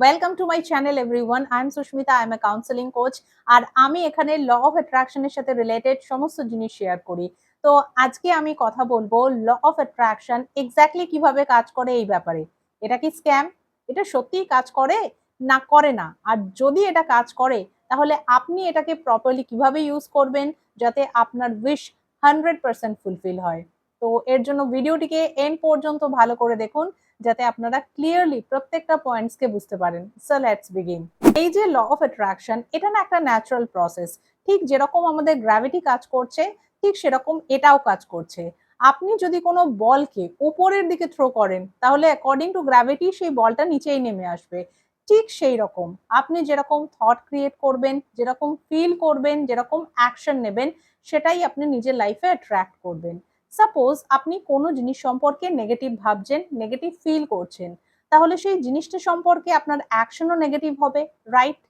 Welcome to my channel everyone I am Susmita I am a counselling coach আর আমি এখানে law of অ্যাট্রাকশনের সাথে related সমস্ত জিনিস share করি। তো আজকে আমি কথা বলব ল অফ অ্যাট্রাকশন এক্স্যাক্টলি কীভাবে কাজ করে এই ব্যাপারে। এটা কি স্ক্যাম এটা সত্যিই কাজ করে? না করে না। আর যদি এটা কাজ করে, তাহলে আপনি এটাকে প্রপারলি কীভাবে ইউজ করবেন যাতে আপনার উইশ হান্ড্রেড পার্সেন্ট ফুলফিল হয়? তো এর জন্য ভিডিওটিকে এন্ড পর্যন্ত ভালো করে দেখুন। যাতে আপনারা ক্লিয়ারলি প্রত্যেকটা পয়েন্টসকে বুঝতে পারেন। সো লেটস বিগিন এই যে ল অফ অ্যাট্রাকশন এটা না একটা ন্যাচারাল প্রসেস ঠিক যেরকম আমাদের গ্র্যাভিটি কাজ করছে, ঠিক সেরকম এটাও কাজ করছে। আপনি যদি কোনো বলকে উপরের দিকে থ্রো করেন, তাহলে অ্যাকর্ডিং টু গ্র্যাভিটি সেই বলটা নিচেই নেমে আসবে। ঠিক সেই রকম আপনি যেরকম থট ক্রিয়েট করবেন, যেরকম ফিল করবেন, যেরকম অ্যাকশন নেবেন, সেটাই আপনি নিজের লাইফে অ্যাট্রাক্ট করবেন। সাপোজ আপনি কোনো জিনিস সম্পর্কে নেগেটিভ ভাবছেন নেগেটিভ ফিল করছেন, তাহলে সেই জিনিসটা সম্পর্কে আপনার অ্যাকশনও নেগেটিভ হবে রাইট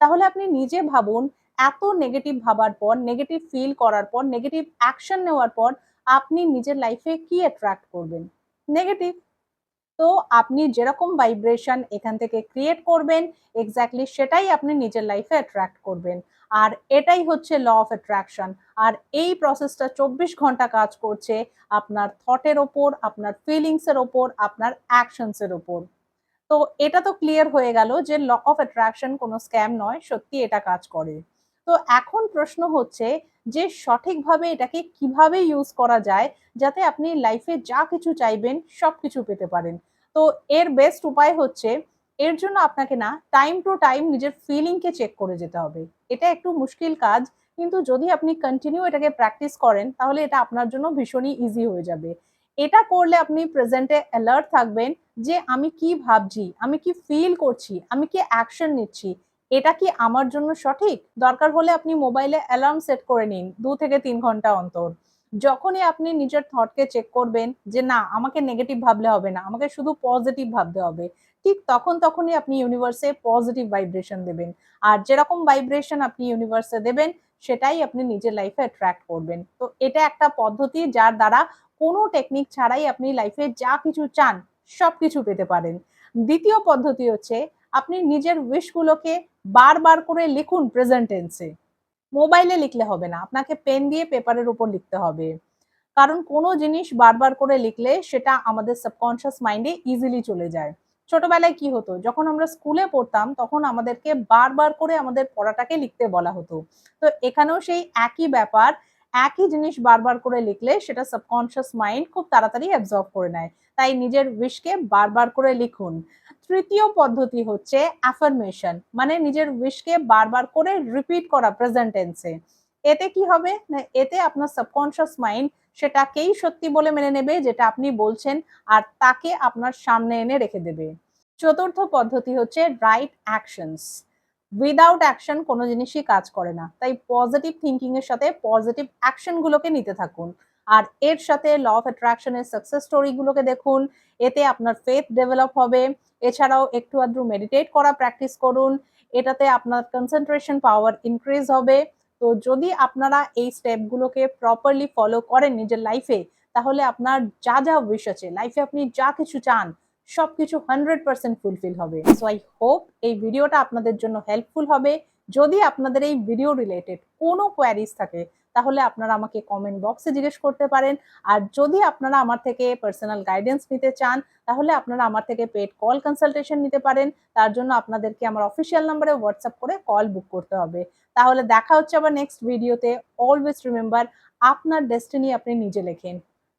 তাহলে আপনি নিজে ভাবুন, এত নেগেটিভ ভাবার পর নেগেটিভ ফিল করার পর নেগেটিভ অ্যাকশন নেওয়ার পর, আপনি নিজের লাইফে কি অ্যাট্রাক্ট করবেন? নেগেটিভ তো আপনি যেরকম ভাইব্রেশন এখান থেকে ক্রিয়েট করবেন এক্স্যাক্টলি সেটাই আপনি নিজের লাইফে অ্যাট্রাক্ট করবেন। আর এটাই হচ্ছে ল অফ অ্যাট্রাকশন আর এই প্রসেসটা চব্বিশ ঘণ্টা কাজ করছে আপনার থটের ওপর, আপনার ফিলিংসের ওপর, আপনার অ্যাকশনসের ওপর। তো এটা তো ক্লিয়ার হয়ে গেল যে ল অফ অ্যাট্রাকশন কোনো স্ক্যাম নয়, সত্যি এটা কাজ করে। তো এখন প্রশ্ন হচ্ছে যে সঠিকভাবে এটাকে কীভাবে ইউজ করা যায় যাতে আপনি লাইফে যা কিছু চাইবেন সব কিছু পেতে পারেন। তো এর বেস্ট উপায় হচ্ছে, এর জন্য আপনাকে না টাইম টু টাইম নিজের ফিলিংকে চেক করে যেতে হবে। এটা একটু মুশকিল কাজ, কিন্তু যদি আপনি কন্টিনিউ এটাকে প্র্যাকটিস করেন, তাহলে এটা আপনার জন্য ভীষণই ইজি হয়ে যাবে। এটা করলে আপনি প্রেজেন্টে অ্যালার্ট থাকবেন যে আমি কি ভাবছি, আমি কি ফিল করছি, আমি কি অ্যাকশন নিচ্ছি, এটা কি আমার জন্য সঠিক? দরকার হলে আপনি মোবাইলে অ্যালার্ম সেট করে নিন, দু থেকে তিন ঘণ্টা অন্তর। যখনই আপনি নিজের থটকে চেক করবেন যে না, আমাকে নেগেটিভ ভাবলে হবে না, আমাকে শুধু পজিটিভ ভাবতে হবে, ঠিক তখন তখনই আপনি ইউনিভার্সে পজিটিভ ভাইব্রেশন দেবেন। আর যেরকম ভাইব্রেশন আপনি ইউনিভার্সে দেবেন, সেটাই আপনি নিজের লাইফে অ্যাট্রাক্ট করবেন। তো এটা একটা পদ্ধতি যার দ্বারা কোনো টেকনিক ছাড়াই আপনি লাইফে যা কিছু চান সব কিছু পেতে পারেন। দ্বিতীয় পদ্ধতি হচ্ছে, আপনি নিজের উইশগুলোকে বারবার করে লিখুন প্রেজেন্ট টেন্সে মোবাইলে লিখলে হবে না। আপনাকে পেন দিয়ে পেপারের উপর লিখতে হবে। কারণ কোনো জিনিস বারবার করে লিখলে সেটা আমাদের সাবকনশিয়াস মাইন্ডে ইজিলি চলে যায়। ছোটবেলায় কি হতো? যখন আমরা স্কুলে পড়তাম, তখন আমাদেরকে বারবার করে আমাদের পড়াটাকে লিখতে বলা হতো। তো এখানেও সেই একই ব্যাপার একই জিনিস বারবার করে লিখলে সেটা সাবকনশিয়াস মাইন্ড খুব তাড়াতাড়ি অ্যাবজর্ব করে নেয়। তাই নিজের উইশকে বারবার করে লিখুন। তৃতীয় পদ্ধতি হচ্ছে অ্যাফার্মেশন মানে নিজের উইশকে বারবার করে রিপিট করা প্রেজেন্ট টেন্সে এতে কি হবে? না, এতে আপনার সাবকনশিয়াস মাইন্ড সেটাকেই সত্যি বলে মেনে নেবে যেটা আপনি বলছেন আর তাকে আপনার সামনে এনে রেখে দেবে। চতুর্থ পদ্ধতি হচ্ছে রাইট অ্যাকশনস উইদাউট অ্যাকশন কোনো জিনিসই কাজ করে না। তাই পজিটিভ থিঙ্কিং এর সাথে পজিটিভ অ্যাকশনগুলোকে নিতে থাকুন। আর এর সাথে ল অফ অ্যাট্রাকশনের সাকসেস স্টোরিগুলোকে দেখুন। এতে আপনার ফেথ ডেভেলপ হবে। এছাড়াও একটু আধটু মেডিটেট করা প্র্যাকটিস করুন। এটাতে আপনার কনসেন্ট্রেশন পাওয়ার ইনক্রিজ হবে। তো যদি আপনারা এই স্টেপগুলোকে প্রপারলি ফলো করেন নিজের লাইফে তাহলে আপনার যা যা উইশ আছে লাইফে আপনি যা কিছু চান সব কিছু হান্ড্রেড পার্সেন্ট ফুলফিল হবে। সো আই হোপ এই ভিডিওটা আপনাদের জন্য হেল্পফুল হবে। যদি আপনাদের এই ভিডিও রিলেটেড কোনো কোয়ারিজ থাকে, তাহলে আপনারা আমাকে কমেন্ট বক্সে জিজ্ঞেস করতে পারেন। আর যদি আপনারা আমার থেকে পার্সোনাল গাইডেন্স নিতে চান, তাহলে আপনারা আমার থেকে পেড কল কনসালটেশন নিতে পারেন। তার জন্য আপনাদেরকে আমার অফিসিয়াল নাম্বারে হোয়াটসঅ্যাপ করে কল বুক করতে হবে। তাহলে দেখা হচ্ছে আবার নেক্সট ভিডিওতে অলওয়েজ রিমেম্বার আপনার ডেস্টিনি আপনি নিজে লেখেন।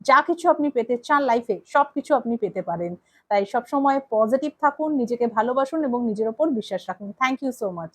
যা কিছু আপনি পেতে চান লাইফে সব কিছু আপনি পেতে পারেন। তাই সবসময় পজিটিভ থাকুন, নিজেকে ভালোবাসুন এবং নিজের ওপর বিশ্বাস রাখুন। Thank you so much